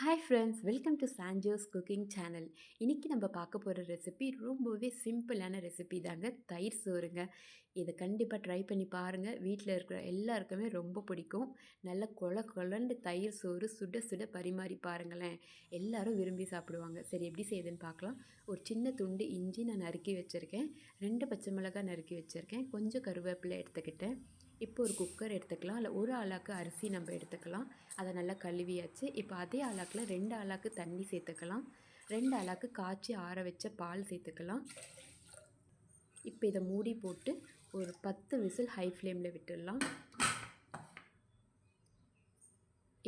Hi friends welcome to சாஞ்சோஸ் cooking channel இன்றைக்கி நம்ம பார்க்க போகிற ரெசிபி ரொம்பவே சிம்பிளான ரெசிபி தாங்க தயிர் சோறுங்க. இதை கண்டிப்பாக ட்ரை பண்ணி பாருங்கள் வீட்டில் இருக்கிற எல்லாருக்குமே ரொம்ப பிடிக்கும். நல்ல கொல கொலண்டு தயிர் சோறு சுட சுட பரிமாறி பாருங்களேன். எல்லாரும் விரும்பி சாப்பிடுவாங்க. சரி எப்படி செய்யுதுன்னு பார்க்கலாம். ஒரு சின்ன துண்டு இஞ்சி நான் நறுக்கி வச்சுருக்கேன். ரெண்டு பச்சை மிளகாய் நறுக்கி வச்சுருக்கேன். கொஞ்சம் கருவேப்பிலை எடுத்துக்கிட்டேன். இப்போ ஒரு குக்கர் எடுத்துக்கலாம். இல்லை ஒரு ஆளாக்கு அரிசி நம்ம எடுத்துக்கலாம். அதை நல்லா கழுவியாச்சு. இப்போ அதே ஆளாக்கில் ரெண்டு ஆளாக்கு தண்ணி சேர்த்துக்கலாம். ரெண்டு ஆளாக்கு காய்ச்சி ஆற வச்ச பால் சேர்த்துக்கலாம். இப்போ இதை மூடி போட்டு ஒரு பத்து விசில் ஹை ஃப்ளேமில் விட்டுடலாம்.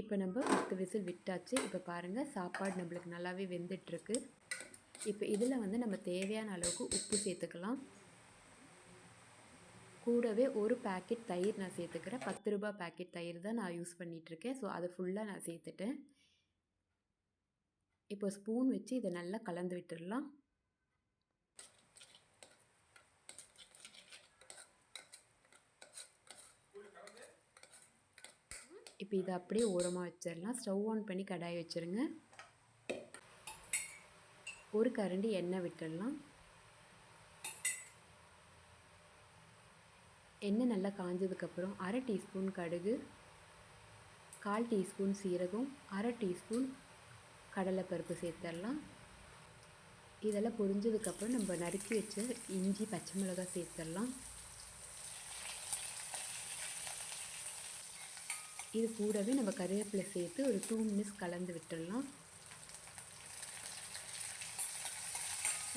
இப்போ நம்ம பத்து விசில் விட்டாச்சு. இப்போ பாருங்கள் சாப்பாடு நம்மளுக்கு நல்லாவே வெந்துட்டுருக்கு. இப்போ இதில் வந்து நம்ம தேவையான அளவுக்கு உப்பு சேர்த்துக்கலாம். கூடவே ஒரு பேக்கெட் தயிர் நான் சேர்த்துக்கிறேன். பத்து ரூபாய் பேக்கெட் தயிர் தான் நான் யூஸ் பண்ணிகிட்ருக்கேன் ஸோ அதை ஃபுல்லாக நான் சேர்த்துட்டேன். இப்போ ஸ்பூன் வச்சு இதை நல்லா கலந்து விட்டுடலாம். இப்போ இதை அப்படியே ஓரமாக வச்சிடலாம். ஸ்டவ் ஆன் பண்ணி கடாய் வச்சுருங்க. ஒரு கரண்டி எண்ணெய் விட்டுடலாம். எண்ணெய் நல்லா காஞ்சதுக்கப்புறம் அரை டீஸ்பூன் கடுகு கால் டீஸ்பூன் சீரகம் அரை டீஸ்பூன் கடலைப்பருப்பு சேர்த்துடலாம். இதெல்லாம் பொரிஞ்சதுக்கப்புறம் நம்ம நறுக்கி வச்ச இஞ்சி பச்சை மிளகாய் சேர்த்துடலாம். இது கூடவே நம்ம கருவேப்பிலை சேர்த்து ஒரு டூ மினிட்ஸ் கலந்து விட்டுடலாம்.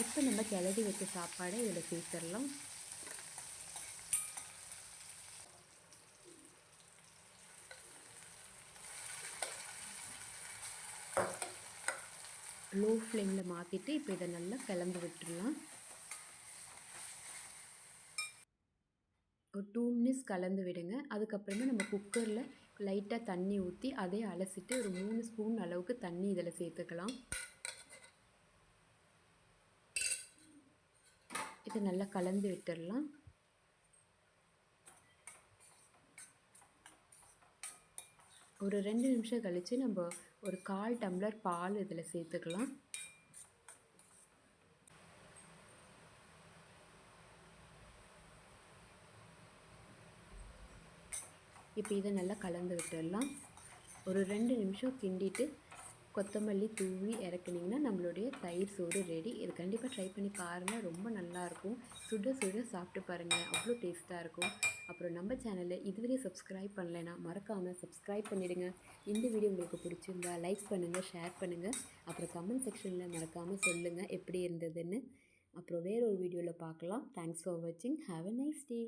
இப்போ நம்ம கிளறி வச்ச சாப்பாடை இதில் சேர்த்துடலாம். லோ ஃப்ளேமில் மாற்றிட்டு இப்போ இதை நல்லா கிளம்பி விட்டுடலாம் ஒரு டூ மினிட்ஸ் கலந்து விடுங்க. அதுக்கப்புறமா நம்ம குக்கரில் லைட்டாக தண்ணி ஊற்றி அதே அலசிட்டு ஒரு மூணு ஸ்பூன் அளவுக்கு தண்ணி இதில் சேர்த்துக்கலாம். இதை நல்லா கலந்து விட்டுடலாம் ஒரு ரெண்டு நிமிஷம் கழித்து நம்ம ஒரு கால் டம்ளர் பால் இதில் சேர்த்துக்கலாம். இப்போ இதை நல்லா கலந்து விட்டுடலாம். ஒரு ரெண்டு நிமிஷம் கிண்டிட்டு கொத்தமல்லி தூவி இறக்குனிங்கன்னா நம்மளுடைய தயிர் சோறு ரெடி இது கண்டிப்பாக ட்ரை பண்ணி பாருங்கள் ரொம்ப நல்லாயிருக்கும் சுட சுட சாப்பிட்டு பாருங்கள் அவ்வளோ டேஸ்ட்டாக இருக்கும். அப்புறம் நம்ம சேனலை இதுவரை சப்ஸ்கிரைப் பண்ணலைன்னா மறக்காமல் சப்ஸ்கிரைப் பண்ணிவிடுங்க இந்த வீடியோ உங்களுக்கு பிடிச்சிருந்தா லைக் பண்ணுங்கள் ஷேர் பண்ணுங்கள் அப்புறம் கமெண்ட் செக்ஷனில் மறக்காமல் சொல்லுங்கள் எப்படி இருந்ததுன்னு. அப்புறம் வேற ஒரு வீடியோவில் பார்க்கலாம். தேங்க்ஸ் ஃபார் வாட்சிங் ஹாவ் அ நைஸ் டே